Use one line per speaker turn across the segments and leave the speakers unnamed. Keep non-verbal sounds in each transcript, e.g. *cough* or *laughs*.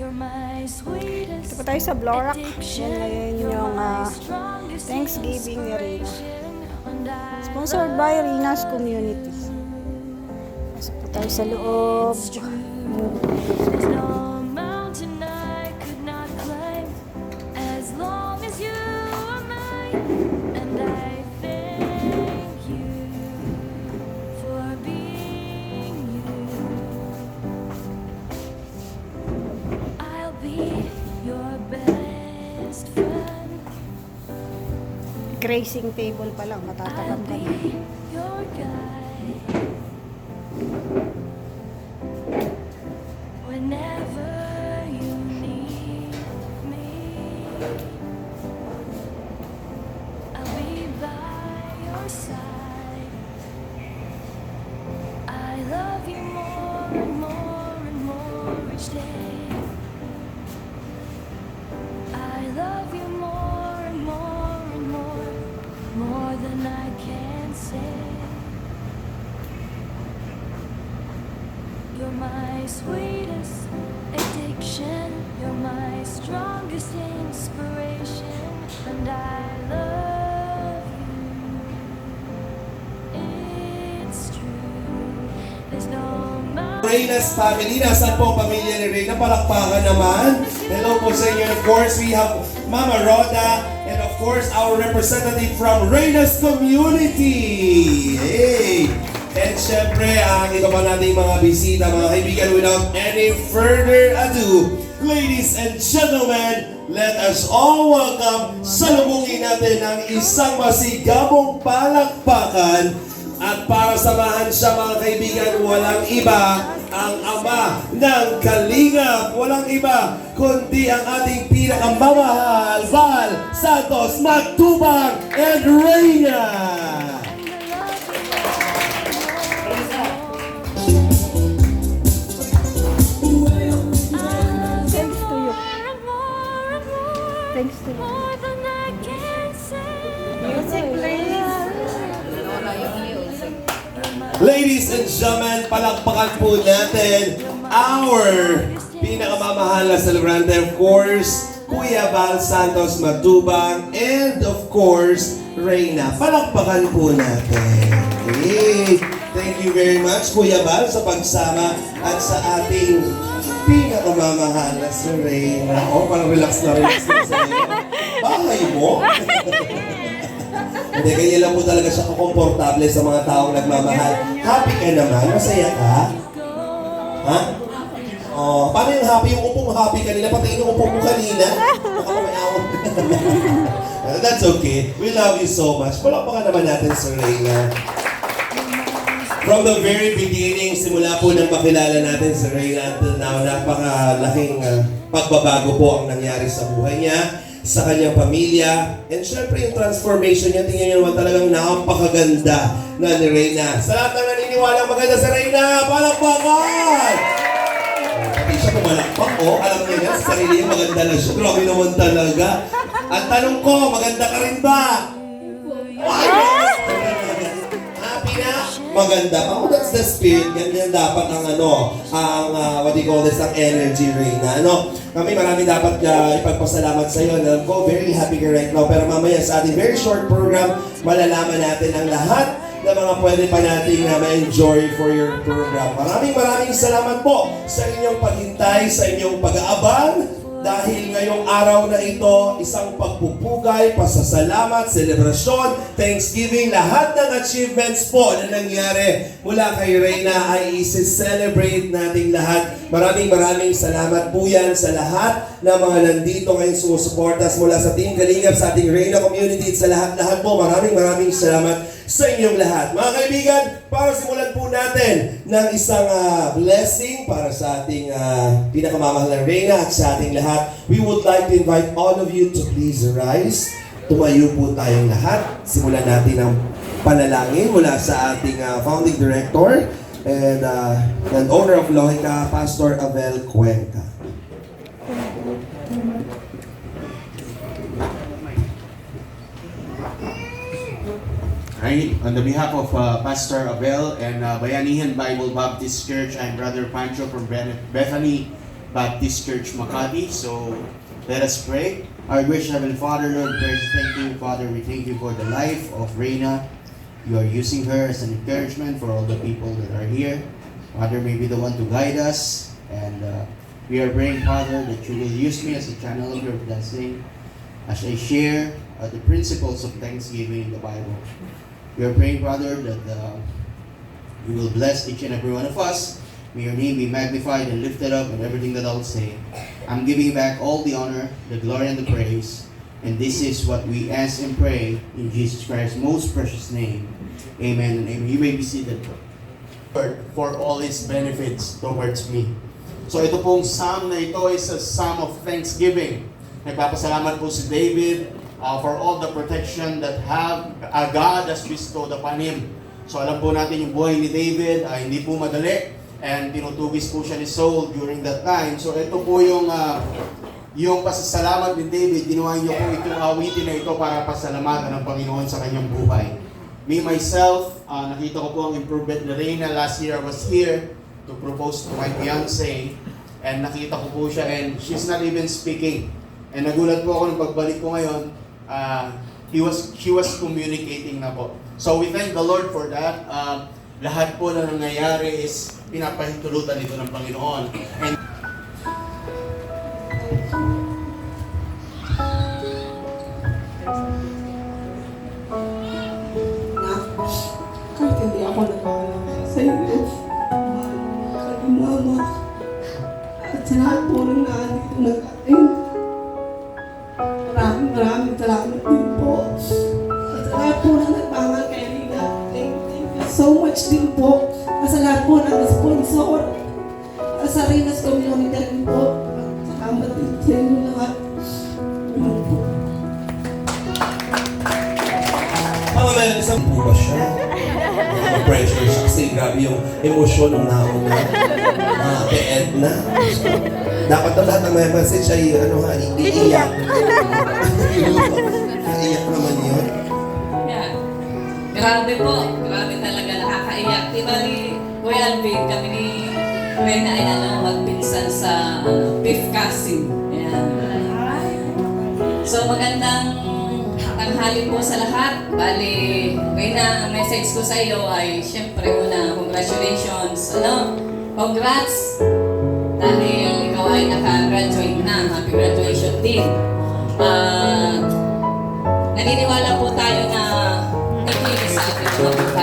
Ito po tayo sa
addiction.
Yan ngayon yung
strongest
Thanksgiving ni Rina. Sponsored by Rina's Community. Pasok po tayo sa loob. Grazing table pa lang. Matatakam ka na.
Reyna's family. Nasaan po ang pamilya ni Reyna? Palakpakan naman. Hello po sa inyo. Of course, we have Mama Roda and of course, our representative from Reyna's community. Hey! And syempre, ang iba pa nating mga bisita, mga kaibigan, without any further ado, ladies and gentlemen, let us all welcome, salubungin natin ang isang masigabong palakpakan at para samahan siya mga kaibigan, walang iba ang ama ng Kalingap. Walang iba kundi ang ating pinakamamahal, Val Santos Magtubang and Reyna.
Thanks to you. Thanks to you.
Ladies and gentlemen, palakpakan po natin our pinakamamahal na celebrante, of course, Kuya Val Santos Matubang, and of course, Reyna. Palakpakan po natin. Hey, thank you very much, Kuya Val, sa pagsama at sa ating pinakamamahal na si Reyna. Oh, parang relax na relax na sa iyo. Bahay mo? *laughs* Hindi, ganyan lang po talaga siya kakomportable sa mga taong nagmamahal. Happy ka naman? Masaya ka? Ha? Oh, paano yung happy? Yung upong happy kanina, pati yung upong mo kanina. Baka may awang. That's okay. We love you so much. Palakpakan naman natin sa Reyna. From the very beginning, simula po nang makilala natin si Reyna until now, napakalaking uh, pagbabago po ang nangyari sa buhay niya, sa kanyang pamilya, and syempre yung transformation niya, tingnan niyo naman talagang napakaganda na ni Reyna. Sa lahat ng naniniwala maganda sa Reyna, palakpakan! Pati siya pumalakpak, oh. Alam niya yan, sa sarili niya maganda na siya. Grabe naman talaga. Ang tanong ko, maganda ka rin ba? Na? Maganda. Oh, that's the spirit. Ganyan dapat ang ano, ang uh, what do you call this, ang energy ring na ano. Kami marami dapat uh, ipagpasalamat sa iyo. Alam ko, very happy ka right now. Pero mamaya sa ating very short program, malalaman natin ang lahat na mga pwede pa nating na ma-enjoy for your program. Maraming maraming salamat po sa inyong paghintay, sa inyong pag-aabang. Dahil ngayong araw na ito, isang pagpupugay, pasasalamat, selebrasyon, Thanksgiving, lahat ng achievements po na nangyari mula kay Reyna ay isi-celebrate nating lahat. Maraming maraming salamat po yan sa lahat ng mga nandito ngayon sumusuporta mula sa Team Kalingap, sa ating Reyna community at sa lahat-lahat po. Maraming maraming salamat sa inyong lahat. Mga kaibigan, para simulan po natin ng isang ah, blessing para sa ating uh, pinakamamahal na Reyna at sa ating lahat, we would like to invite all of you to please rise. Tumayo po tayong lahat. Simulan natin ang panalangin mula sa ating ah, founding director and uh, and owner of Lohica, Pastor Abel Cuenca.
Hi, on the behalf of uh, Pastor Abel and uh, Bayanihan Bible Baptist Church, I'm Brother Pancho from Bethany Baptist Church Makati. So let us pray. Our gracious Heavenly Father, Lord, praise, thank you, Father. We thank you for the life of Reina. You are using her as an encouragement for all the people that are here. Father, may be the one to guide us. And uh, we are praying, Father, that you will use me as a channel of your blessing as I share uh, the principles of thanksgiving in the Bible. We are praying, Father, that uh, you will bless each and every one of us. May your name be magnified and lifted up in everything that I'll say. I'm giving back all the honor, the glory, and the praise. And this is what we ask and pray in Jesus Christ's most precious name. Amen and amen. You may be seated. Lord, For all His benefits towards me. So ito pong psalm na ito is a psalm of thanksgiving. Nagpapasalamat po si David uh, for all the protection that have uh, God has bestowed upon him. So alam po natin yung buhay ni David ay hindi po madali and tinutugis po siya ni Saul during that time. So ito po yung uh, yung pasasalamat ni David, ginawa niyo po itong awitin na ito para pasalamatan ng Panginoon sa kanyang buhay. Me, myself, uh, nakita ko po ang improvement ni Reyna. Last year I was here to propose to my fiancé and nakita ko po siya and she's not even speaking. And nagulat po ako nung pagbalik ko ngayon, uh, he was, she was communicating na po. So we thank the Lord for that. Uh, lahat po na nangyayari is pinapahintulutan ito ng Panginoon. And
sponsor, sa Rina's community din po. At salamat din sa inyo lahat. Yun po.
Mga meron isang po ba siya? Mga pressure siya kasi grabe yung emosyon ng nauna. Mga peed na. Dapat na lahat ng may message ay ano ha, iiyak. *laughs* Iiyak naman yun.
Yan. Grabe po. Grabe talaga. Nakakaiyak. Di ba Kuya Alvin, kami ni Rena ay ano, magpinsan sa ano, beef casting. Yan. So magandang tanghali po sa lahat. Bali, Rena, ang message ko sa iyo ay syempre una, congratulations. Ano? Congrats! Dahil ikaw ay naka-graduate na. Happy graduation din. At naniniwala po tayo na hindi sa buhay.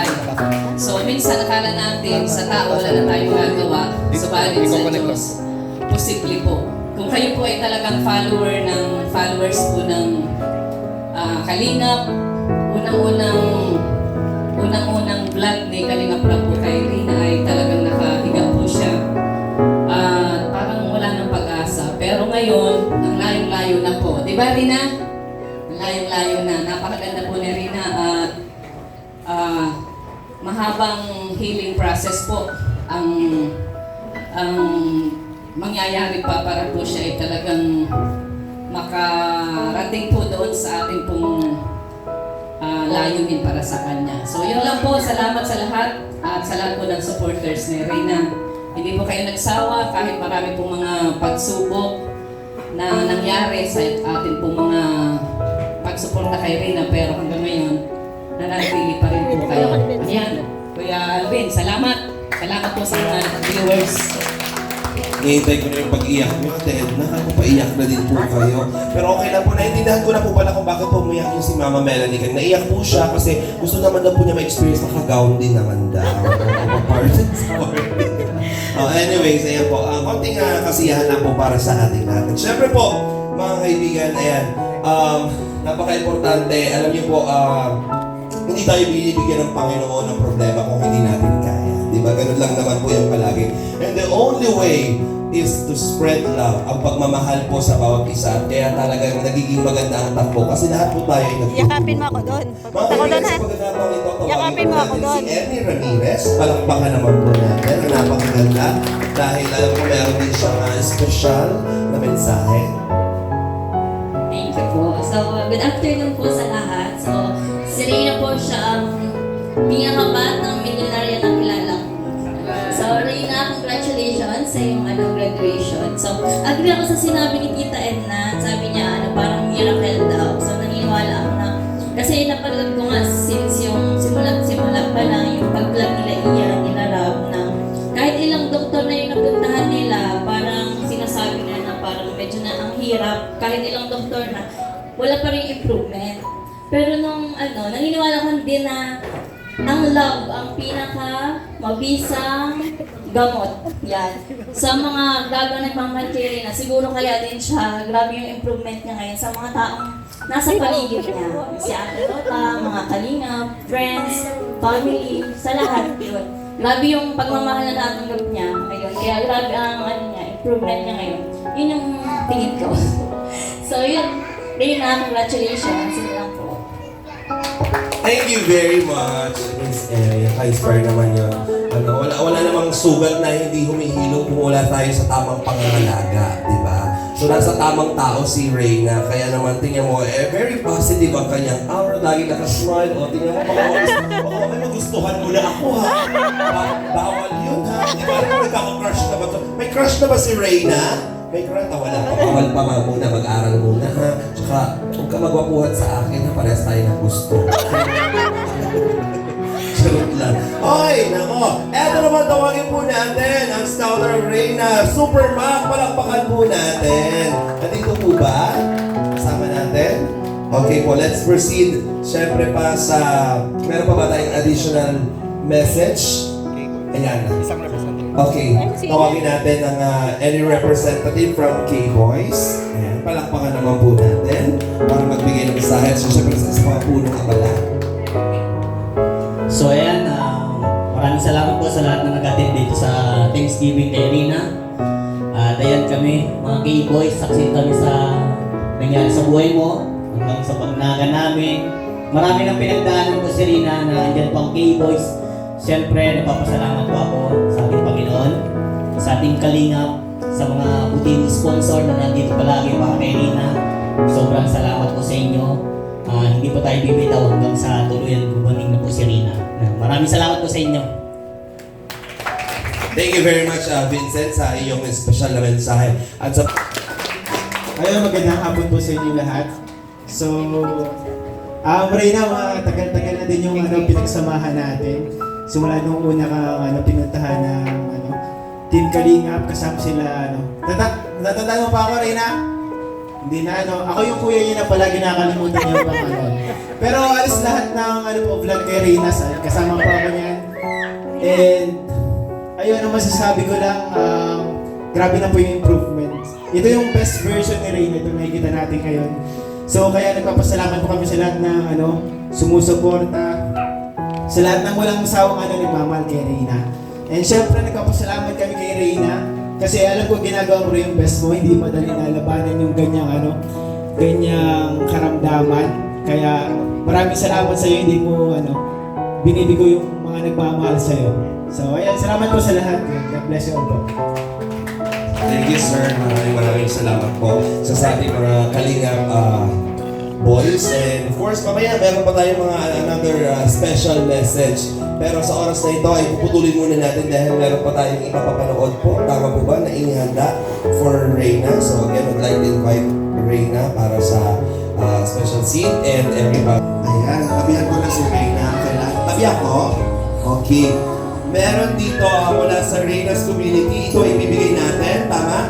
So, minsan akala natin sa tao wala na tayong gagawa. Subalit sa Diyos, posible po. Kung kayo po ay talagang follower ng followers po ng ah, Kalingap, unang-unang unang-unang vlog ni Kalingap Rap po kay Rina ay talagang nakahiga po siya. At parang wala ng pag-asa. Pero ngayon, ang layong-layo na po. Di ba, Rina? Process po ang ang mangyayari pa para po siya ay talagang makarating po doon sa ating pong ah, layunin para sa kanya. So yun lang po, salamat sa lahat at sa lahat po ng supporters ni Reyna. Hindi po kayo nagsawa kahit marami pong mga pagsubok na nangyari sa ating pong mga pagsuporta kay Reyna pero hanggang ngayon nanatili pa rin po kayo. Ayan, Kuya Alvin, salamat. Salamat po sa mga viewers.
Nihintay ko na yung pag-iyak niyo. Ate Edna, ako paiyak na din po kayo. Pero okay lang po, naintindihan ko na po pala kung bakit po umiyak yung si Mama Melanie. Kaya naiyak po siya kasi gusto naman daw po niya ma-experience na kagawn din naman daw. *laughs* Part story. uh, anyways, ayan po. Ang konting uh, kasiyahan lang po para sa ating lahat. At syempre po, mga kaibigan, ayan, um, napaka-importante. Alam niyo po, uh, hindi tayo binibigyan ng Panginoon ng problema kung hindi natin kaya. Di ba? Ganun lang naman po yung palagi. And the only way is to spread love, ang pagmamahal po sa bawat isa. Kaya talagang nagiging maganda ang takbo. Kasi lahat po tayo ay nagtutulungan.
Yakapin mo ako doon.
Mga
Pagpunta ko doon, ha? Yakapin mo ako doon.
Si Ernie Ramirez, palakpakan naman po natin. Ang napakaganda. Dahil alam ko meron din siyang uh, special na mensahe.
Thank you po. So, good afternoon po sa lahat. So, si Reyna po siya ang pinakabatang milyonarya na kilala ko. So, Reyna, congratulations sa iyong ano, graduation. So, agree ako sa sinabi ni Tita Edna. Sabi niya, ano, parang miracle daw. So, naniniwala ako na, kasi napanood ko nga since yung simula, simula pa lang yung pag-vlog nila Ian, nila Rob, na kahit ilang doktor na yung napuntahan nila, parang sinasabi nila na parang medyo na ang hirap, kahit ilang doktor na, wala pa rin improvement. Pero nung ano, naniniwala ko din na ang love ang pinaka mabisang gamot. Yan. Sa mga grabe nagmamahal kay Rina, siguro kaya din siya, grabe yung improvement niya ngayon sa mga taong nasa paligid niya. Si Ate Rota, mga kalinga, friends, family, sa lahat yun. Grabe yung pagmamahal na natanggap niya ngayon. Kaya grabe ang ano niya, improvement niya ngayon. Yun yung tingin ko. *laughs* so yun, Rina, congratulations. Yun lang.
Thank you very much, Miss Area. Ka-inspire naman yun. Ano, wala, wala namang sugat na hindi humihilong kung wala tayo sa tamang pangangalaga, di ba? So, nasa tamang tao si Reyna. Kaya naman, tingnan mo, eh, very positive ang kanyang aura. Lagi nakasmile. O, tingnan mo, baka, baka may magustuhan mo na ako, ha? Ba- bawal yun, ha? Di ba? Nagkaka-crush na ba to? May crush na ba si Reyna? May crush? Ah, wala. Bawal pa muna. Mag-aral muna, ha? Tsaka, huwag ka magwapuhan sa akin, ha? Parehas tayo ng gusto. *laughs* Charot lang. Oy, nako. Eto naman tawagin po natin ang Scouter Reyna. Super Mac, palakpakan po natin. Nandito po ba? Kasama natin? Okay po, let's proceed. Siyempre pa sa... Meron pa ba tayong additional message? Ayan. Okay, tawagin natin ang ah, any representative from K-Boys. Ayan, palakpakan naman po natin para magbigay ng mensahe. So, siyempre sa mga punong abala.
So ayan, ah, maraming salamat po sa lahat na nag-attend dito sa Thanksgiving kay Rina. At ayan kami, mga gay boys, saksi kami sa nangyari sa buhay mo, hanggang sa pagnaga namin. Marami nang pinagdaanan ko si Rina na andyan pang gay boys. Siyempre, nagpapasalamat po ako sa ating Panginoon, sa ating kalingap, sa mga puting sponsor na nandito palagi para kay Rina. Sobrang salamat po sa inyo. Ah, hindi po tayo bibitaw hanggang sa tuluyan gumaling na po si Rina. Ah, Maraming salamat po sa inyo.
Thank you very much, uh, Vincent, sa iyong special na mensahe. At sa
Ayun, magandang hapon po sa inyo lahat. So, um, Reyna, matagal-tagal na din yung ano, pinagsamahan natin. Simula nung una ka ano, pinuntahan ng ano, Team Kalingap, kasama sila, ano. Tata natatanda mo pa ako, Reyna? Hindi na, ano. Ako yung kuya niya na palagi nakakalimutan niya pang ano. Pero alis lahat ng ano po, vlog kay Reyna, sa- kasama pa ako niyan. And, ayun, ang masasabi ko lang, um, grabe na po yung improvement. Ito yung best version ni Reyna, ito nakikita natin ngayon. So, kaya nagpapasalamat po kami sa lahat ng ano, sumusuporta, sa lahat ng walang sawang ano, nagmamahal kay Reyna. And syempre, nagpapasalamat kami kay Reyna, kasi alam ko ginagawa mo rin yung best mo, hindi madali na labanan yung ganyang ano, ganyang karamdaman. Kaya maraming salamat sa iyo, hindi mo ano, binibigo yung mga nagmamahal sa iyo. So, ayan, salamat po sa lahat. God bless you all po.
Thank you, sir. Maraming maraming salamat po sa sa ating mga kalingap uh, boys. And of course, mamaya meron pa tayong mga another uh, special message. Pero sa oras na ito ay puputulin muna natin dahil meron pa tayong ipapapanood po. Tama po ba na inihanda for Reyna? So again, I'd like to invite Reyna para sa uh, special seat and everybody. Ayan, tabihan ko na si Reyna. Kailan? Tabi ako? Okay. Meron dito uh, mula sa Reyna's community. Ito ay ibibigay natin. Tama?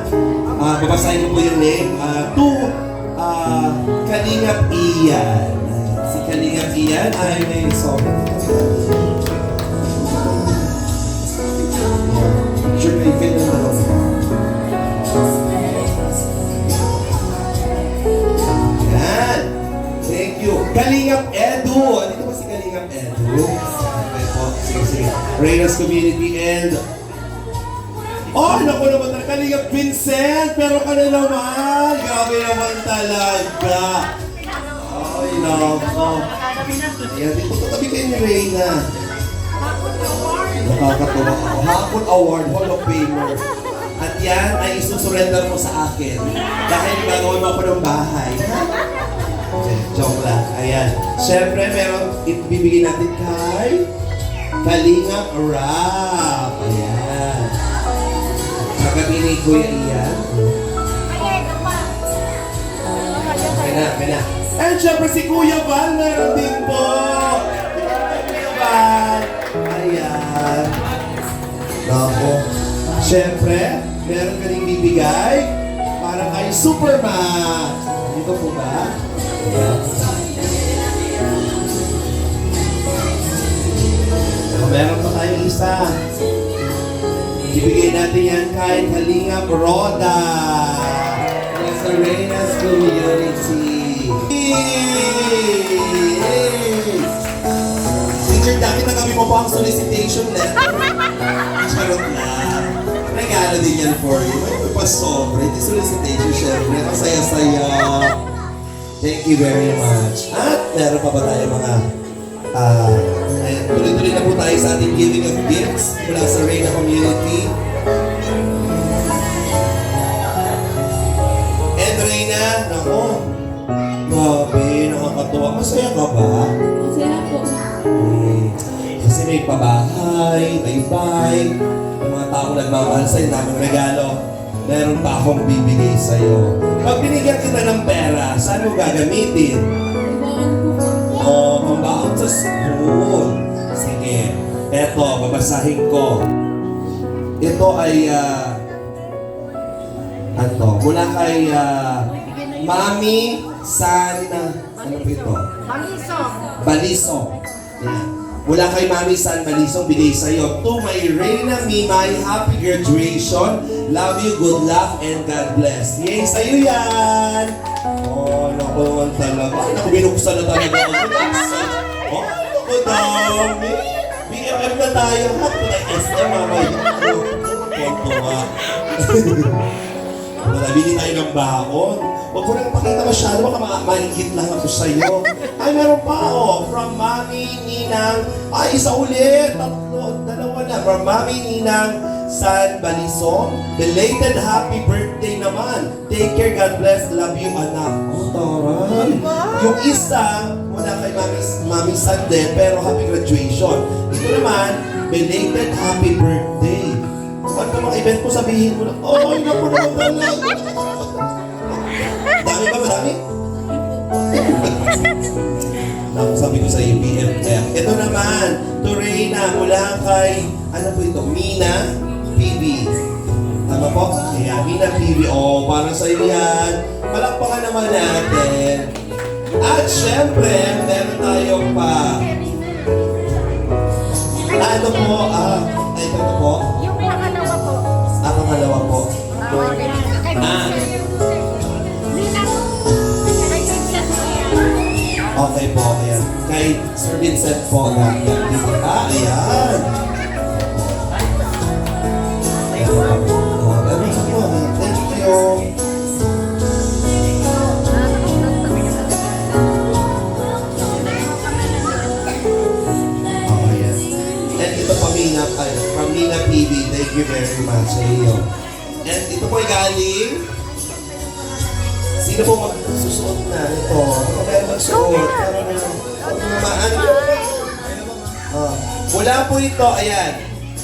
Ah, babasahin ko po yung name. Uh, to Kalingap Ian. Si Kalingap Ian ay may may fit na ako. Yan. Thank you. Kalingap Edu. Dito ba si Kalingap Edu? Reyna's Community and Oh, naku naman talaga. Kalingap Vincent. Pero ka na naman. Grabe naman talaga. Ay, nako. Ayan, dito katabi kayo ni Reyna. Nakakatawa ako. Hapon Award, Hall of Famer. At yan ay isusurrender mo sa akin. Dahil gagawin mo ako ng bahay. Joke lang. Ayan. Siyempre, meron ibibigay natin kay Kalinga Rap. Ayan kami ni Kuya Ian. Kaya na, kaya na. And syempre si Kuya Val meron din po. Kuya Val. Ayan. Nako. Syempre, meron ka rin bibigay para kay Superman. Dito po ba? Ayan. Meron pa tayong isa. Ibigay natin yan kay Kalinga Broda. Yes, the Reyna's Community. Yay! Teacher, dami na kami mo po ang solicitation letter. Charot lang. Regalo din yan for you. May pa sobre. Di solicitation, syempre. Ang saya-saya. Thank you very much. At meron pa ba tayo mga Ah, ayan, tuloy-tuloy na po tayo sa ating giving of gifts mula sa Reyna Community. And Reyna, nako, grabe, nakakatuwa. Masaya ka ba?
Masaya po.
Hmm, kasi may pabahay, may bike, yung mga tao nagmamahal sa'yo, daming regalo. Meron pa akong bibigay sa'yo. Pag binigyan kita ng pera, saan mo gagamitin? Sa school. Sige. Eto, babasahin ko. Ito ay, ah, ano, mula kay, ah, Mami San, ano po ito? Balisong. Balisong. Mula kay Mami San Balisong, bigay sa'yo. To my Reina Mimay, happy graduation. Love you, good luck, and God bless. Yay, sa'yo yan! Oh, naku talaga. Ay, naku, binuksan na talaga. Binuksan. Oh, naku, dami. BFF na tayo. Ko na SM, mamaya. Tonto nga. Wala, bili tayo ng bakon. Huwag ko nang pakita masyado, baka ma- maingit lang ako sa'yo. Ay, meron pa, oh. From Mami Ninang. Ay, isa ulit. Tatlo, dalawa na. From Mami Ninang San Balisong. Belated happy birthday naman. Take care, God bless. Love you, anak. Oh, taray. Yung isa, wala kay Mami, Mami San din, pero happy graduation. Ito naman, belated happy birthday. Pag ka mga-event mo, sabihin mo lang, oh, ay, naku naman talaga. Dami ba? Madami? *laughs* Naku, sabi ko sa iyo, BFF. Ito naman, to Reyna, mula kay, ano po ito, Mina PB. Tama po? Kaya, Mina PB. Oh, para sa iyo yan. Palakpakan naman natin. At syempre, meron tayong pa. Ano po? Ah, ay, ito po.
Yung pangalawa po.
Ah, pangalawa po. Ah. Okay po, ayan. Kay Sir Vincent po. Ah, ayan. Ayan Mula po ito, ayan.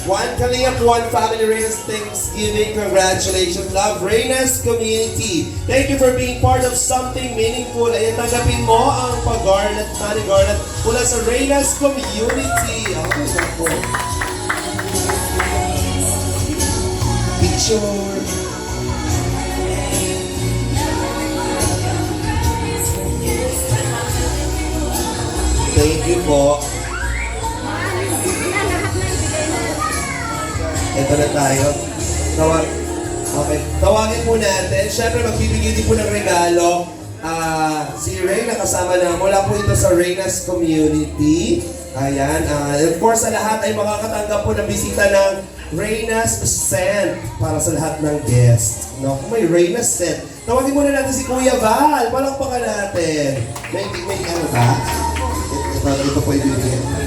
One Kalingap, one family, Reyna's Thanksgiving. Congratulations, love, Reyna's community. Thank you for being part of something meaningful. Ayan, tanggapin mo ang pag-garnet, money garnet mula sa Reyna's community. Oh, nako. Picture. Thank you po. Ito na tayo. Tawag. Okay. Tawagin po natin. Siyempre, magbibigay din po ng regalo. Ah, si Ray nakasama na mula po ito sa Reyna's Community. Ayan. ah, of course, sa lahat ay makakatanggap po ng bisita ng Reyna's Scent para sa lahat ng guests. No? Kung may Reyna's Scent. Tawagin muna natin si Kuya Val. Palakpakan natin. May, may ano ba? Ito, ito po ibibigay.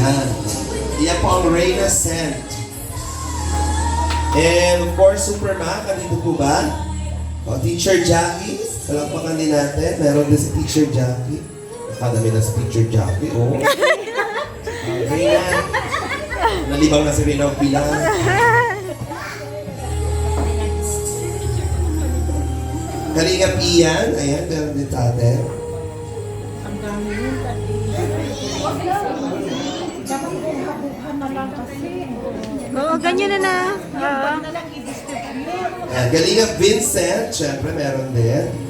Ayan. Iyan po ang Reyna Scent. And of course, Superman, kanito po ba? O, Teacher Jackie. Palakpakan din natin. Meron din si Teacher Jackie. Nakadami na si Teacher Jackie. Oh. *laughs* Uh, Reyna. Malibang na si Rina bilang. Kalingap iyan. Ayan, meron din sa
Oo, ganyan na na. Oo.
Ayan, Kalingap Vincent. Siyempre, meron din.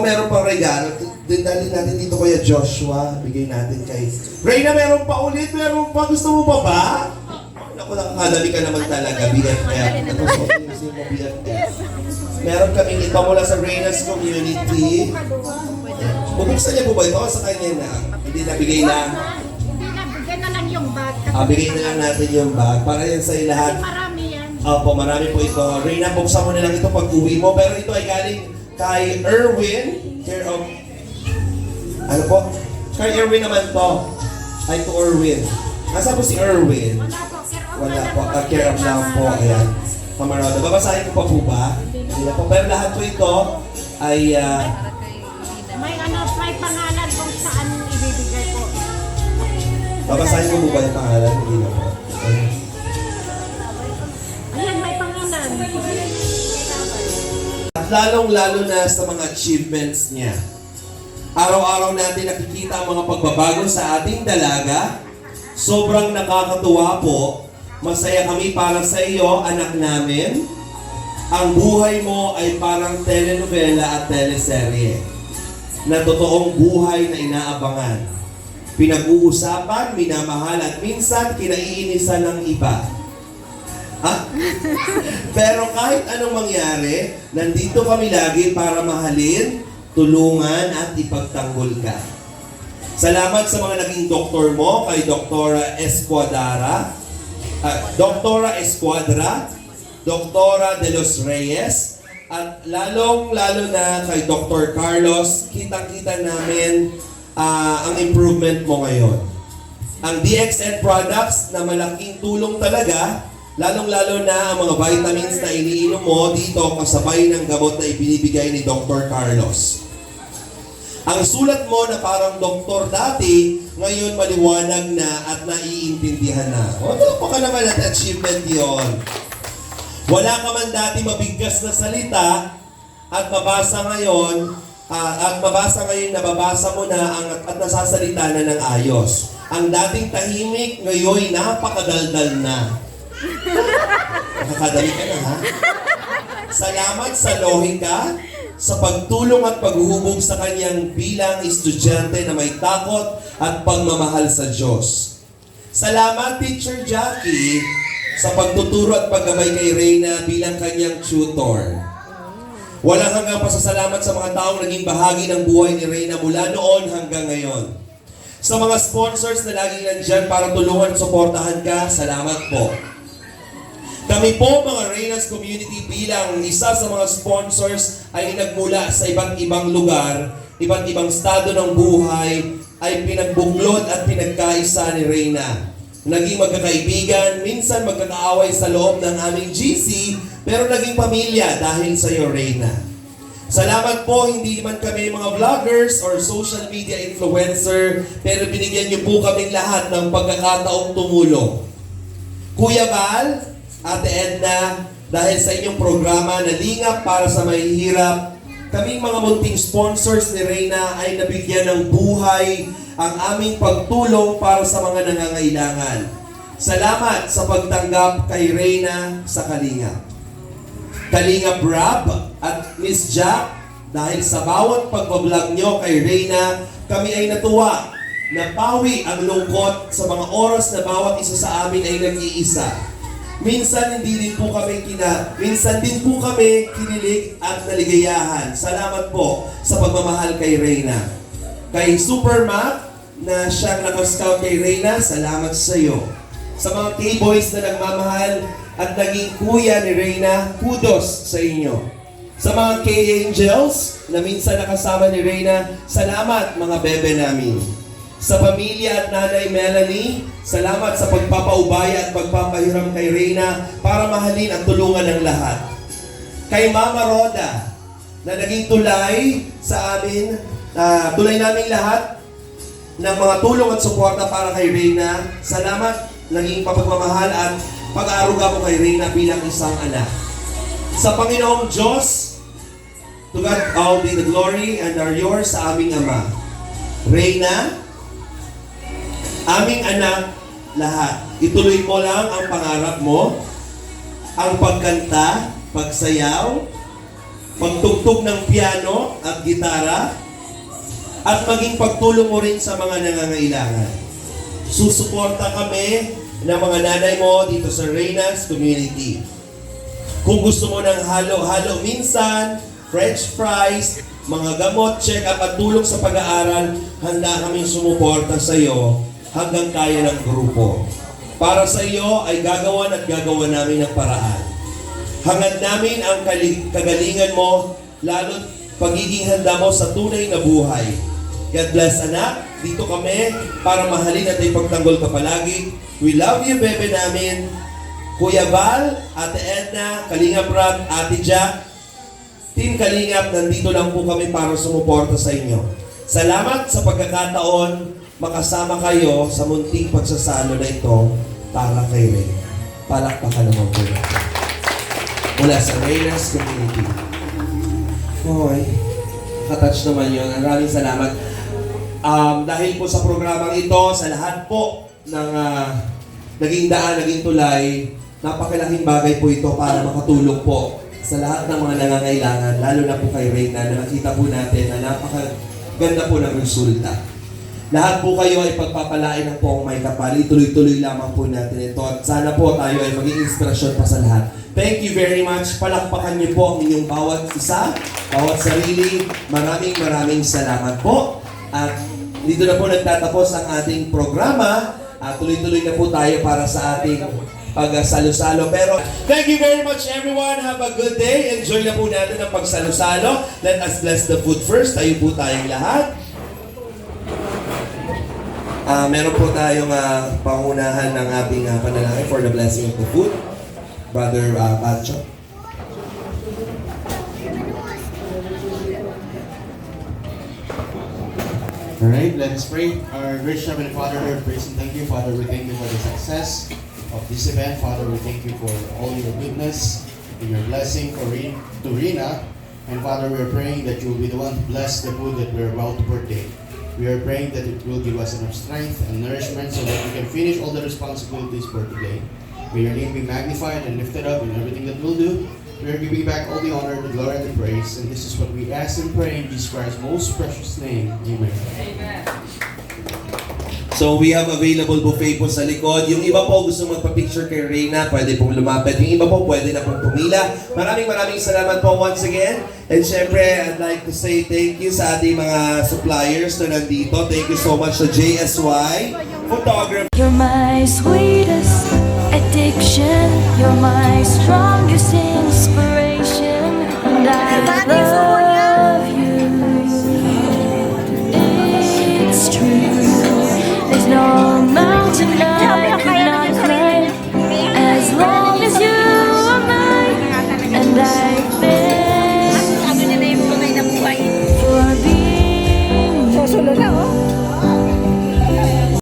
Naku, meron pang regalo. Dali natin dito kuya Joshua. Bigay natin kay... Reyna, meron pa ulit. Meron pa. Gusto mo pa ba? Naku, nakakadali ka naman talaga. BFF. Meron kaming iba mula sa Reyna's community. Bubuksan niya po ba ito? Sa kanya na. Hindi nabigay lang.
Binabigyan na lang yung bag.
Ah, bigay na lang natin yung bag. Para yan sa lahat.
Marami yan.
Opo, marami po ito. Reyna, buksan mo na lang ito pag uwi mo. Pero ito ay galing kay Erwin. Care of... Ano po? Kay Erwin naman to. Ay, to Erwin. Nasa po si Erwin?
Wala po, sir. O,
Wala po. Uh, care of lang po. Ayan. Pamaroda. Babasahin ko pa po ba? Hindi na po. Pero lahat po ito ay... ah,
May ano, may pangalan kung saan ibibigay po.
babasahin ko po ba yung pangalan? Hindi na po. Lalong-lalo na sa mga achievements niya. Araw-araw natin nakikita ang mga pagbabago sa ating dalaga. Sobrang nakakatuwa po. Masaya kami para sa iyo, anak namin. Ang buhay mo ay parang telenovela at teleserye na totoong buhay na inaabangan. Pinag-uusapan, minamahal at minsan kinaiinisan ng iba. Pero kahit anong mangyari, nandito kami lagi para mahalin, tulungan at ipagtanggol ka. Salamat sa mga naging doktor mo, kay Doktora Esquadara, ah, Doktora Esquadra, Doktora De Los Reyes, at lalong-lalo na kay Dr. Carlos, kitang-kita namin ah, ang improvement mo ngayon. Ang DXN products na malaking tulong talaga, lalong-lalo na ang mga vitamins na iniinom mo dito kasabay ng gamot na ibinibigay ni Dr. Carlos. Ang sulat mo na parang doktor dati, ngayon maliwanag na at naiintindihan na. O, ito ka naman at achievement yon. Wala ka man dati mabigkas na salita at mabasa ngayon ah, at mabasa ngayon nababasa mo na ang, at nasasalita na ng ayos. Ang dating tahimik ngayon napakadaldal na. Nakakadali ka na ha? Salamat sa lohika, sa pagtulong at paghuhubog sa kanyang bilang estudyante na may takot at pagmamahal sa Diyos. Salamat, Teacher Jackie, sa pagtuturo at paggabay kay Reyna bilang kanyang tutor. Walang hanggang pasasalamat sa mga taong naging bahagi ng buhay ni Reyna mula noon hanggang ngayon. Sa mga sponsors na laging nandyan para tulungan at suportahan ka, salamat po. Kami po mga Reyna's Community bilang isa sa mga sponsors ay nagmula sa iba't ibang lugar, iba't ibang estado ng buhay, ay pinagbuklod at pinagkaisa ni Reyna. Naging magkakaibigan, minsan magkakaaway sa loob ng aming GC, pero naging pamilya dahil sa iyo, Reyna. Salamat po, hindi man kami mga vloggers or social media influencer, pero binigyan niyo po kaming lahat ng pagkakataong tumulong. Kuya Val, Ate Edna, dahil sa inyong programa na lingap para sa mahihirap, kaming mga munting sponsors ni Reyna ay nabigyan ng buhay ang aming pagtulong para sa mga nangangailangan. Salamat sa pagtanggap kay Reyna sa Kalingap. Kalingap Rab at Miss Jack, dahil sa bawat pagbablog nyo kay Reyna, kami ay natuwa na pawi ang lungkot sa mga oras na bawat isa sa amin ay nag-iisa. Minsan hindi din po kami kina, minsan din po kami kinilig at naligayahan. Salamat po sa pagmamahal kay Reyna. Kay Super Mac na siyang nakascout kay Reyna, salamat sa iyo. Sa mga K-boys na nagmamahal at naging kuya ni Reyna, kudos sa inyo. Sa mga K-Angels na minsan nakasama ni Reyna, salamat mga bebe namin. Sa pamilya at nanay Melanie, salamat sa pagpapaubaya at pagpapahiram kay Reyna para mahalin at tulungan ng lahat. Kay Mama Roda, na naging tulay sa amin, ah, tulay naming lahat ng mga tulong at suporta para kay Reyna. Salamat, naging papagmamahal at pag-aaruga mo kay Reyna bilang isang anak. Sa Panginoong Diyos, to God all be the glory and are yours sa aming Ama. Reyna, aming anak, lahat. Ituloy mo lang ang pangarap mo, ang pagkanta, pagsayaw, pagtugtog ng piano at gitara, at maging pagtulong mo rin sa mga nangangailangan. Susuporta kami ng mga nanay mo dito sa Reyna's Community. Kung gusto mo ng halo-halo minsan, french fries, mga gamot, check-up at tulong sa pag-aaral, handa kaming sumuporta sa iyo hanggang kaya ng grupo. Para sa iyo ay gagawan at gagawan namin ng paraan. Hangad namin ang kagalingan mo, lalo't pagiging handa mo sa tunay na buhay. God bless anak, dito kami para mahalin at ipagtanggol ka palagi. We love you, bebe namin. Kuya Val, Ate Edna, Kalingap Rab, Ate Jack, Team Kalingap, nandito lang po kami para sumuporta sa inyo. Salamat sa pagkakataon makasama kayo sa munting pagsasalo na ito para kay Ray. Palakpakan naman po natin. Mula sa Reyna's Community. Hoy, katouch naman yun. Maraming salamat. Um, dahil po sa programang ito, sa lahat po ng ah, naging daan, naging tulay, napakalaking bagay po ito para makatulong po sa lahat ng mga nangangailangan, lalo na po kay Reyna, na nakita po natin na napakaganda po ng resulta. Lahat po kayo ay pagpapalain ng poong may kapal. Ituloy-tuloy lamang po natin ito. At sana po tayo ay maging inspirasyon pa sa lahat. Thank you very much. Palakpakan niyo po ang inyong bawat isa, bawat sarili. Maraming maraming salamat po. At dito na po nagtatapos ang ating programa. At tuloy-tuloy na po tayo para sa ating pagsalo-salo. Pero thank you very much everyone. Have a good day. Enjoy na po natin ang pagsalo-salo. Let us bless the food first. Tayo po tayong lahat. Ah, meron po tayong ah, pangunahan ng ating ah, panalangin for the blessing of the food. Brother uh, Pacho.
Alright, let us pray. Our gracious Heavenly Father, Lord, praise and thank you, Father. We thank you for the success of this event. Father, we thank you for all your goodness and your blessing for Re- to Rina. And Father, we are praying that you will be the one to bless the food that we're about to partake. We are praying that it will give us enough strength and nourishment so that we can finish all the responsibilities for today. May your name be magnified and lifted up in everything that we'll do. We are giving back all the honor, the glory, and the praise. And this is what we ask and pray in Jesus Christ's most precious name. Amen.
So we have available buffet po sa likod. Yung iba po gusto magpa-picture kay Reyna, pwede pong lumapit. Yung iba po pwede na pong pumila. Maraming maraming salamat po once again. And syempre, I'd like to say thank you sa ating mga suppliers na nandito. Thank you so much sa JSY Photography.
You're my sweetest addiction. You're my strongest inspiration. And I love all mountain I could not climb As long as you are mine And I